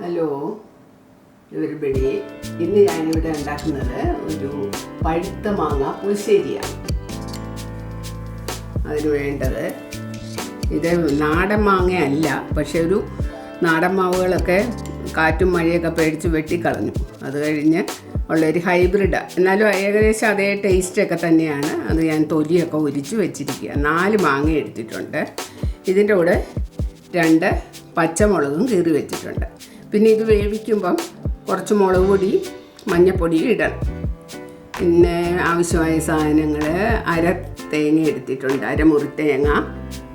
Hello everybody ഇന്ന് ഞാനിവിടെ ഉണ്ടാക്കുന്നത് ഒരു പഴുത്ത മാങ്ങ പുളിശ്ശേരിയാണ്. അതിന് വേണ്ടത് ഇത് നാടൻ മാങ്ങയല്ല പക്ഷെ ഒരു നാടൻ മാവുകളൊക്കെ കാറ്റും മഴയൊക്കെ പേടിച്ച് വെട്ടിക്കളഞ്ഞു. അത് കഴിഞ്ഞ് ഉള്ളൊരു ഹൈബ്രിഡ്. എന്നാലും ഏകദേശം അതേ ടേസ്റ്റൊക്കെ തന്നെയാണ്. അത് ഞാൻ തൊലിയൊക്കെ ഉരിച്ച് വെച്ചിരിക്കുക നാല് മാങ്ങ എടുത്തിട്ടുണ്ട്. ഇതിന്റെ കൂടെ രണ്ട് പച്ചമുളകും കീറി വെച്ചിട്ടുണ്ട്. പിന്നെ ഇത് വേവിക്കുമ്പം കുറച്ച് മുളക് പൊടി മഞ്ഞപ്പൊടി ഇടണം. പിന്നെ ആവശ്യമായ സാധനങ്ങൾ അര തേങ്ങ എടുത്തിട്ടുണ്ട്. അരമുറി തേങ്ങ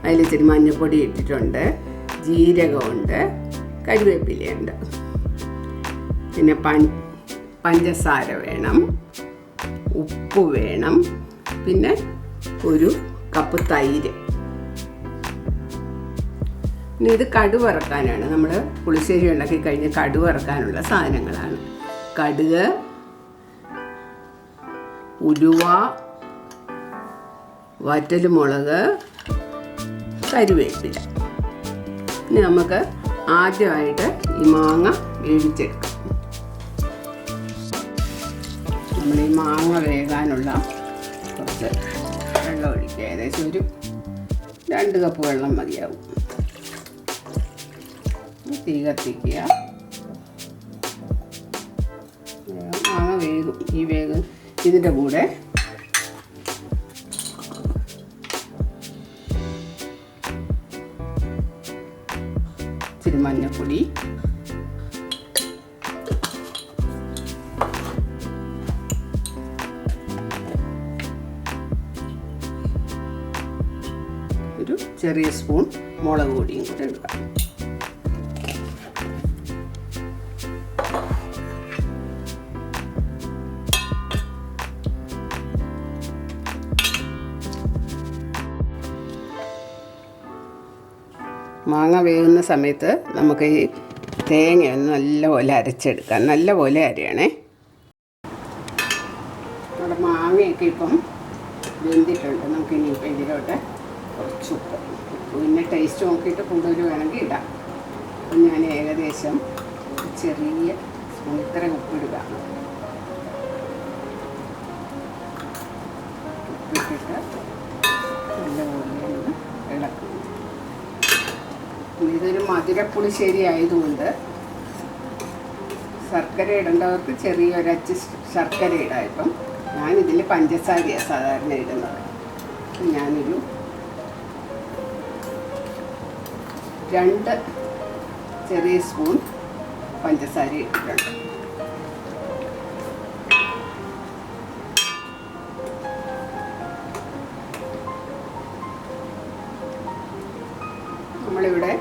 അതിലിച്ചിരി മഞ്ഞപ്പൊടി ഇട്ടിട്ടുണ്ട്. ജീരകമുണ്ട് കരുവേപ്പിലയുണ്ട്. പിന്നെ പൻ പഞ്ചസാര വേണം ഉപ്പ് വേണം. പിന്നെ ഒരു കപ്പ് തൈര്. ഇനി ഇത് കടുക് വറക്കാനാണ്. നമ്മൾ പുളിശ്ശേരി ഉണ്ടാക്കി കഴിഞ്ഞ് കടുക് വറക്കാനുള്ള സാധനങ്ങളാണ്. കടുക് ഉലുവ വറ്റൽമുളക് കരുവേപ്പില. ഇനി നമുക്ക് ആദ്യമായിട്ട് ഈ മാങ്ങ വേവിച്ചെടുക്കാം. നമ്മൾ ഈ മാങ്ങ വേകാനുള്ള കുറച്ച് വെള്ളം ഒഴിക്കുക. ഏകദേശം ഒരു രണ്ട് കപ്പ് വെള്ളം മതിയാവും. തീ കത്തിക്കുക മാങ്ങ വേകും ഈ വേഗം ഇതിന്റെ കൂടെ. ഇച്ചിരി മഞ്ഞപ്പൊടി. ഒരു ചെറിയ സ്പൂൺ മുളക് പൊടിയും കൂടെ ഇടുക. മാങ്ങ വേകുന്ന സമയത്ത് നമുക്ക് ഈ തേങ്ങ ഒന്ന് നല്ലപോലെ അരച്ചെടുക്കാം. നല്ലപോലെ അരയണേ. നമ്മുടെ മാങ്ങയൊക്കെ ഇപ്പം വെന്തിട്ടുണ്ട്. നമുക്ക് ഇപ്പം ഇതിലോട്ട് കുറച്ച് ഉപ്പ്. ഉപ്പ് പിന്നെ ടേസ്റ്റ് നോക്കിയിട്ട് കൂടുതൽ വേണമെങ്കിൽ ഇടാം. അപ്പം ഞാൻ ഏകദേശം ചെറിയ സ്പൂൺ ഇത്ര ഉപ്പിടുക. ഇതൊരു മധുരപ്പുളിശ്ശേരി ആയതുകൊണ്ട് ശർക്കര ഇടേണ്ടവർക്ക് ചെറിയൊരച്ച് ശർക്കര ഇടാം ഇപ്പം. ഞാനിതിൽ പഞ്ചസാരയാണ് സാധാരണ ഇടുന്നത്. ഞാനൊരു രണ്ട് ചെറിയ സ്പൂൺ പഞ്ചസാര ഇട്ടിട്ടുണ്ട്. നമ്മളിവിടെ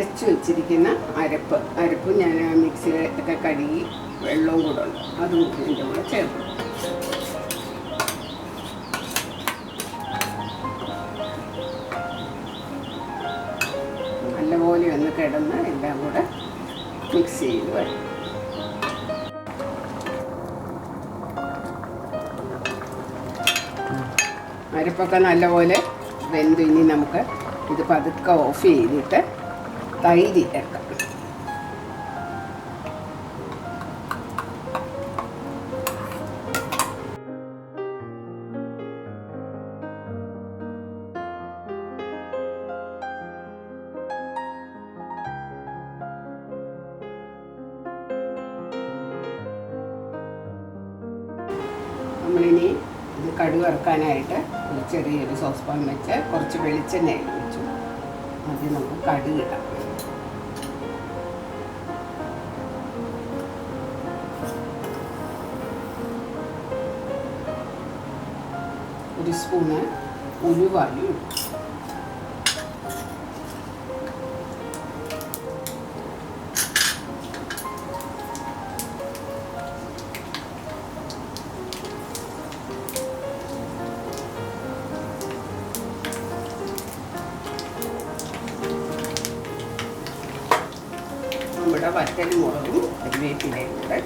അരച്ചു വെച്ചിരിക്കുന്ന അരപ്പ്. അരപ്പ് ഞാൻ മിക്സിയിലൊക്കെ കഴുകി വെള്ളവും കൂടെ ഉണ്ട് അതും ഇതിന്റെ കൂടെ ചേർക്കും. നല്ലപോലെ ഒന്ന് കിടന്ന് എല്ലാം കൂടെ മിക്സ് ചെയ്ത് വരും. അരപ്പൊക്കെ നല്ലപോലെ വെന്തു ഇനി നമുക്ക് ഇത് പതുക്കെ ഓഫ് ചെയ്തിട്ട് തൈര് ഇരക്കാം നമ്മളിനി ഇത് കടുക് ഒരു ചെറിയൊരു സോസ് പാൻ വെച്ച് കുറച്ച് വെളിച്ചെണ്ണ ഒഴിച്ചു ആദ്യം നമുക്ക് കടുക് ഒരു സ്പൂണ് ഉലുവായും ഇടും. നമ്മുടെ വറ്റൽ മുളകും കരിവേപ്പിലയും കൂടെ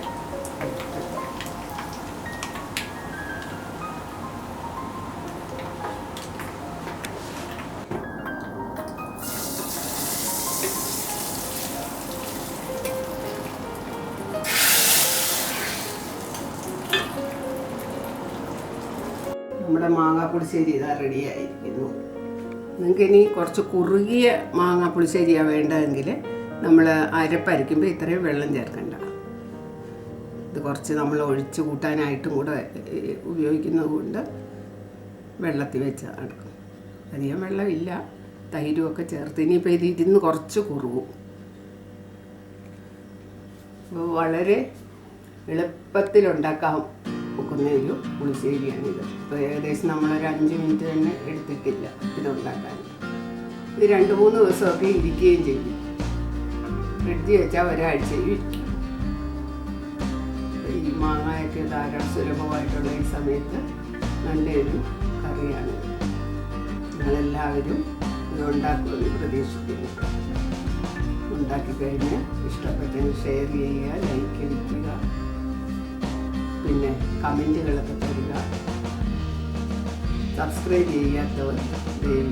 നമ്മുടെ മാങ്ങാപ്പുളിശ്ശേരി ഇതാ റെഡിയായിരിക്കുന്നു. നിങ്ങൾക്ക് ഇനി കുറച്ച് കുറുകിയ മാങ്ങാപ്പുളിശ്ശേരിയാണ് വേണ്ടതെങ്കിൽ നമ്മൾ അരപ്പരയ്ക്കുമ്പോൾ ഇത്രയും വെള്ളം ചേർക്കണ്ട. ഇത് കുറച്ച് നമ്മൾ ഒഴിച്ച് കൂട്ടാനായിട്ടും കൂടെ ഉപയോഗിക്കുന്നത് കൊണ്ട് വെള്ളത്തിൽ വെച്ച് വെച്ചാണ് അധികം വെള്ളമില്ല. തൈരുമൊക്കെ ചേർത്ത് ഇനിയിപ്പോൾ ഇത് ഇരുന്ന് കുറച്ച് കുറുകും. അപ്പോൾ വളരെ എളുപ്പത്തിലുണ്ടാക്കാൻ ഒക്കുന്ന ഒരു പുളിശ്ശേരിയാണിത് ഇപ്പോൾ ഏകദേശം നമ്മളൊരു അഞ്ച് മിനിറ്റ് തന്നെ എടുത്തിട്ടില്ല ഇതുണ്ടാക്കാൻ ഇത് രണ്ട് മൂന്ന് ദിവസമൊക്കെ ഇരിക്കുകയും ചെയ്യും. ഫ്രിഡ്ജിൽ വെച്ചാൽ ഒരാഴ്ചയും ഈ മാങ്ങയൊക്കെ ധാരാളം സുലഭമായിട്ടുള്ള ഈ സമയത്ത് നല്ലൊരു കറിയാണ് നിങ്ങളെല്ലാവരും ഇത് ഉണ്ടാക്കുമെന്ന് പ്രതീക്ഷിക്കുന്നു. ഉണ്ടാക്കി കഴിഞ്ഞ് ഇഷ്ടപ്പെട്ടെങ്കിൽ ഷെയർ ചെയ്യുക ലൈക്ക് അടിക്കുക പിന്നെ കമന്റുകളൊക്കെ തരിക. സബ്സ്ക്രൈബ് ചെയ്യാത്തവർ ദയവ്